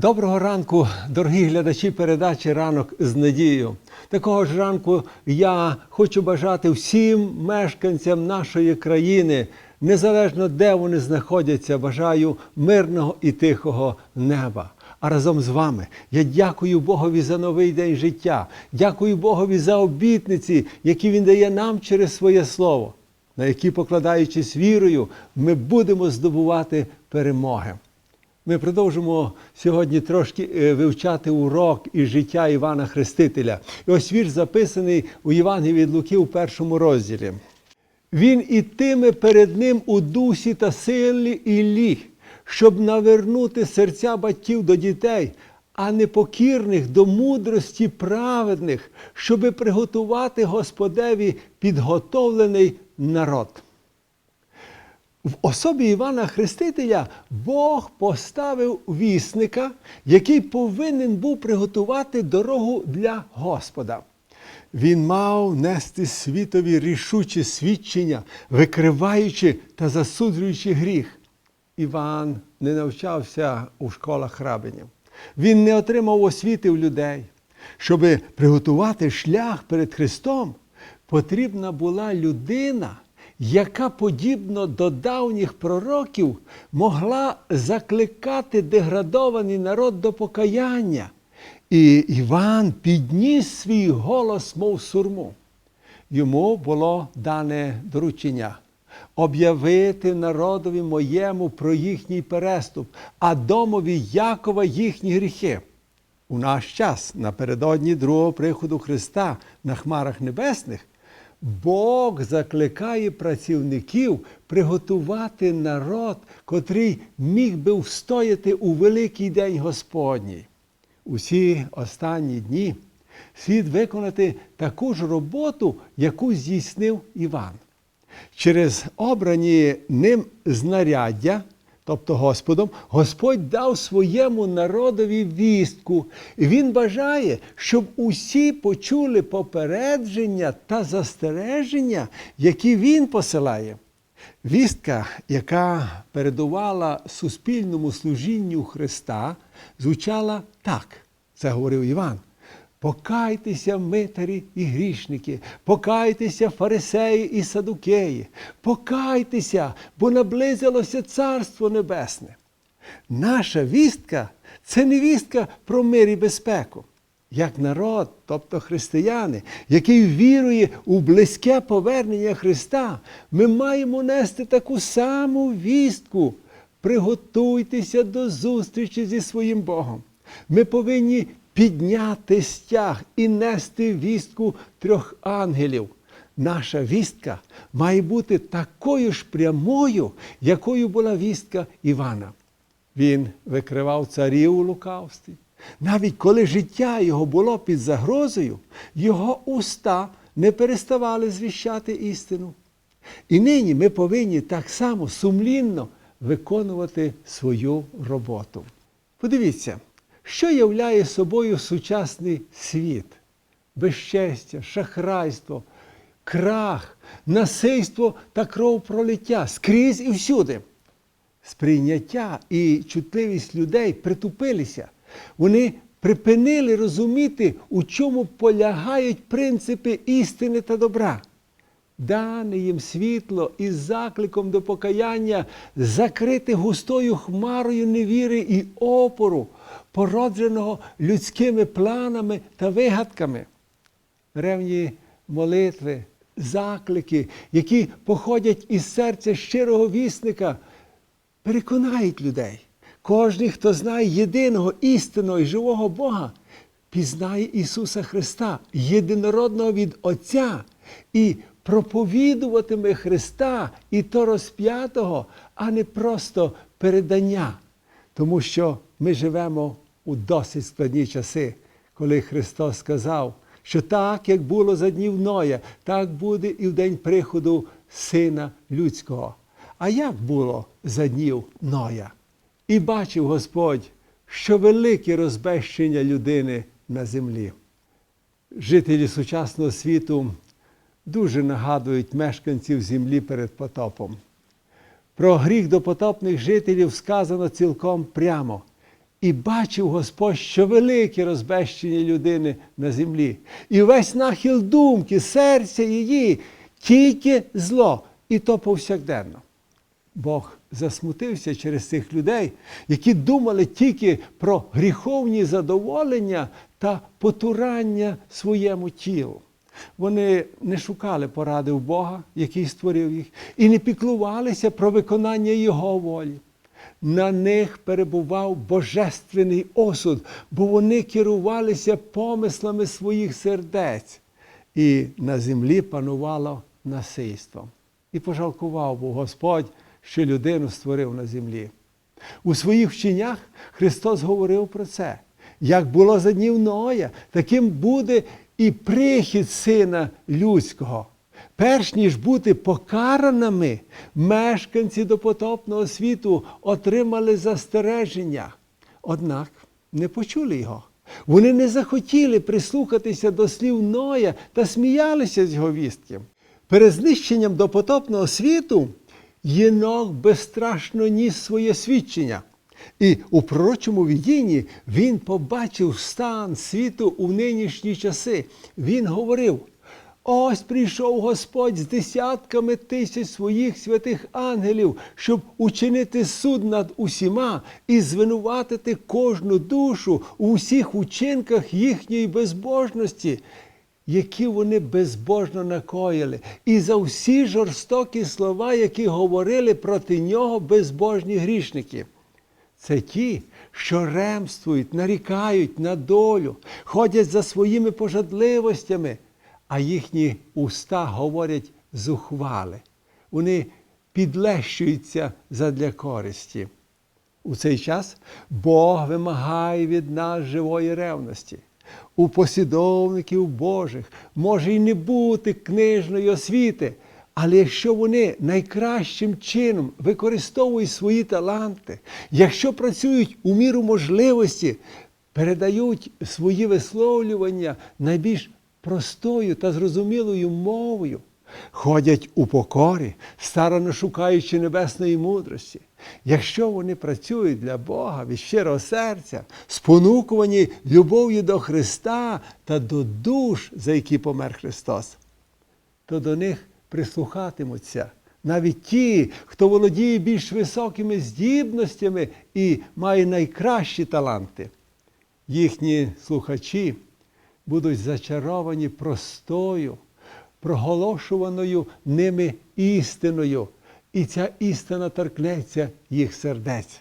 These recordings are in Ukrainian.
Доброго ранку, дорогі глядачі передачі Ранок з надією. Такого ж ранку я хочу бажати всім мешканцям нашої країни, незалежно де вони знаходяться, бажаю мирного і тихого неба. А разом з вами я дякую Богові за новий день життя, дякую Богові за обітниці, які Він дає нам через своє слово, на які, покладаючись вірою, ми будемо здобувати перемоги. Ми продовжимо сьогодні трошки е, вивчати урок із життя Івана Хрестителя. І ось вірш записаний у Євангелії від Луки у першому розділі. Він ітиме перед ним у дусі та силі Іллі, щоб навернути серця батьків до дітей, а непокірних до мудрості праведних, щоби приготувати Господеві підготовлений народ. В особі Івана Хрестителя Бог поставив вісника, який повинен був приготувати дорогу для Господа. Він мав нести світові рішучі свідчення, викриваючи та засуджуючи гріх. Іван не навчався у школах рабинів. Він не отримав освіти в людей. Щоби приготувати шлях перед Христом, потрібна була людина, яка, подібно до давніх пророків, могла закликати деградований народ до покаяння. І Іван підніс свій голос, мов сурму. Йому було дане доручення об'явити народові моєму про їхній переступ, а домові Якова їхні гріхи. У наш час, напередодні другого приходу Христа на хмарах небесних, Бог закликає працівників приготувати народ, котрий міг би встояти у великий день Господній. Усі останні дні слід виконати таку ж роботу, яку здійснив Іван. Через обрані ним знаряддя, тобто Господом, Господь дав своєму народові вістку. І Він бажає, щоб усі почули попередження та застереження, які Він посилає. Вістка, яка передувала суспільному служінню Христа, звучала так. Це говорив Іван. Покайтеся, митарі і грішники, покайтеся, фарисеї і садукеї, покайтеся, бо наблизилося Царство Небесне. Наша вістка це не вістка про мир і безпеку. Як народ, тобто християни, який вірує у близьке повернення Христа, ми маємо нести таку саму вістку. Приготуйтеся до зустрічі зі своїм Богом. Ми повинні підняти стяг і нести вістку трьох ангелів. Наша вістка має бути такою ж прямою, якою була вістка Івана. Він викривав царів у лукавстві. Навіть коли життя його було під загрозою, його уста не переставали звіщати істину. І нині ми повинні так само сумлінно виконувати свою роботу. Подивіться, що являє собою сучасний світ: безчестя, шахрайство, крах, насильство та кровопролиття скрізь і всюди. Сприйняття і чутливість людей притупилися. Вони припинили розуміти, у чому полягають принципи істини та добра. Дане їм світло із закликом до покаяння закрити густою хмарою невіри і опору, породженого людськими планами та вигадками. Ревні молитви, заклики, які походять із серця щирого вісника, переконають людей. Кожен, хто знає єдиного істинного і живого Бога, пізнає Ісуса Христа, єдинородного від Отця, і проповідуватиме Христа і то розп'ятого, а не просто передання. Тому що ми живемо у досить складні часи, коли Христос сказав, що так, як було за днів Ноя, так буде і в день приходу Сина Людського. А як було за днів Ноя? І бачив Господь, що велике розбещення людини на землі. Жителі сучасного світу дуже нагадують мешканців землі перед потопом. Про гріх допотопних жителів сказано цілком прямо. І бачив Господь, що велике розбещення людини на землі. І весь нахил думки, серця її, тільки зло, і то повсякденно. Бог засмутився через цих людей, які думали тільки про гріховні задоволення та потурання своєму тілу. Вони не шукали поради в Бога, який створив їх, і не піклувалися про виконання Його волі. На них перебував божественний осуд, бо вони керувалися помислами своїх сердець, і на землі панувало насильство. І пожалкував був Господь, що людину створив на землі. У своїх вченнях Христос говорив про це. Як було за днів Ноя, таким буде і прихід Сина Людського. Перш ніж бути покараними, мешканці допотопного світу отримали застереження. Однак не почули його. Вони не захотіли прислухатися до слів Ноя та сміялися з його вістки. Перед знищенням допотопного світу Єнох безстрашно ніс своє свідчення. І у пророчому відінні він побачив стан світу у нинішні часи. Він говорив: ось прийшов Господь з десятками тисяч своїх святих ангелів, щоб учинити суд над усіма і звинуватити кожну душу у всіх учинках їхньої безбожності які вони безбожно накоїли, і за всі жорстокі слова, які говорили проти нього безбожні грішники. Це ті, що ремствують, нарікають на долю, ходять за своїми пожадливостями, а їхні уста говорять зухвали. Вони підлещуються задля користі. У цей час Бог вимагає від нас живої ревності. У послідовників Божих може й не бути книжної освіти, але якщо вони найкращим чином використовують свої таланти, якщо працюють у міру можливості, передають свої висловлювання найбільш простою та зрозумілою мовою, ходять у покорі, старано шукаючи небесної мудрості. Якщо вони працюють для Бога від щирого серця, спонукувані любов'ю до Христа та до душ, за які помер Христос, то до них прислухатимуться навіть ті, хто володіє більш високими здібностями і має найкращі таланти. Їхні слухачі будуть зачаровані простою, проголошуваною ними істиною. І ця істина торкнеться їх сердець.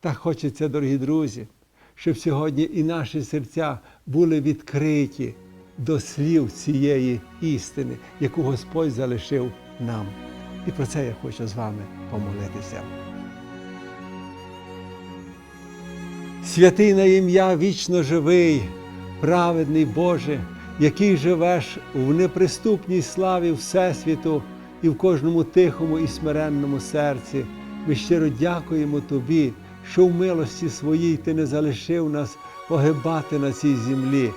Так хочеться, дорогі друзі, щоб сьогодні і наші серця були відкриті до слів цієї істини, яку Господь залишив нам. І про це я хочу з вами помолитися. Святий на ім'я вічно живий, праведний Боже, який живеш в неприступній славі Всесвіту і в кожному тихому і смиренному серці. Ми щиро дякуємо Тобі, що в милості своїй Ти не залишив нас погибати на цій землі,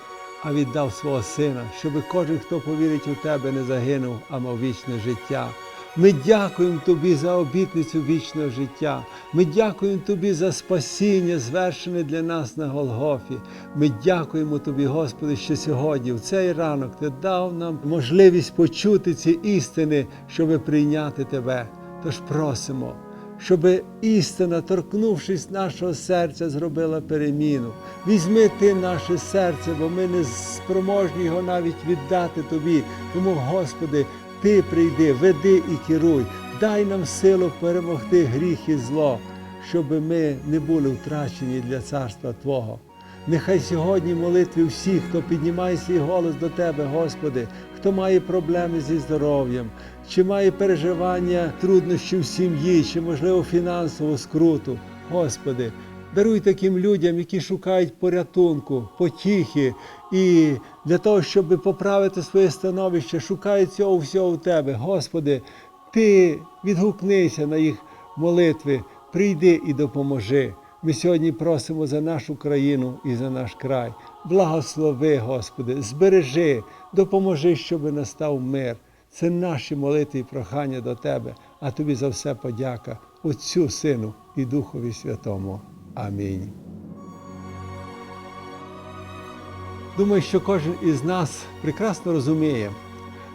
а віддав свого Сина, щоб кожен, хто повірить у Тебе, не загинув, а мав вічне життя. Ми дякуємо Тобі за обітницю вічного життя. Ми дякуємо Тобі за спасіння, звершене для нас на Голгофі. Ми дякуємо Тобі, Господи, що сьогодні, в цей ранок, Ти дав нам можливість почути ці істини, щоб прийняти Тебе. Тож просимо, щоб істина, торкнувшись нашого серця, зробила переміну. Візьми ти наше серце, бо ми не спроможні його навіть віддати Тобі. Тому, Господи, ти прийди, веди і керуй, дай нам силу перемогти гріх і зло, щоб ми не були втрачені для царства Твого. Нехай сьогодні молитві всіх, хто піднімає свій голос до Тебе, Господи, хто має проблеми зі здоров'ям, чи має переживання труднощів в сім'ї, чи, можливо, фінансову скруту. Господи, даруй таким людям, які шукають порятунку, потіхи, і для того, щоб поправити своє становище, шукають цього всього в Тебе. Господи, Ти відгукнися на їх молитви, прийди і допоможи. Ми сьогодні просимо за нашу країну і за наш край. Благослови, Господи, збережи, допоможи, щоб настав мир. Це наші молитви і прохання до Тебе, а Тобі за все подяка, Отцю, Сину і Духові Святому. Амінь. Думаю, що кожен із нас прекрасно розуміє,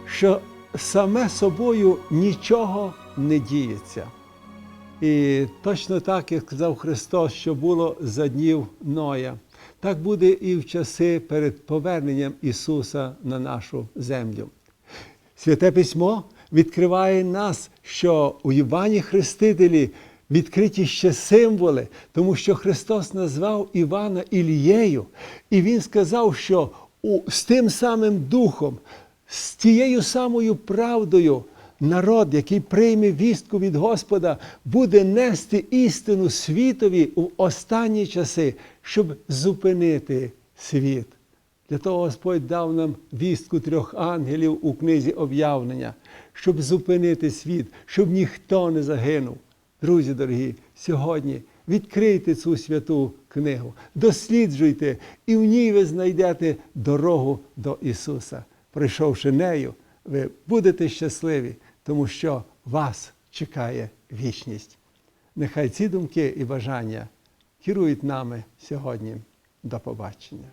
що саме собою нічого не діється. І точно так, як сказав Христос, що було за днів Ноя, так буде і в часи перед поверненням Ісуса на нашу землю. Святе письмо відкриває нас, що у Івані Хрестителі відкриті ще символи, тому що Христос назвав Івана Ілією, і Він сказав, що з тим самим духом, з тією самою правдою народ, який прийме вістку від Господа, буде нести істину світові у останні часи, щоб зупинити світ. Для того Господь дав нам вістку трьох ангелів у книзі об'явлення, щоб зупинити світ, щоб ніхто не загинув. Друзі дорогі, сьогодні відкрийте цю святу книгу, досліджуйте, і в ній ви знайдете дорогу до Ісуса. Пройшовши нею, ви будете щасливі, тому що вас чекає вічність. Нехай ці думки і бажання керують нами сьогодні. До побачення.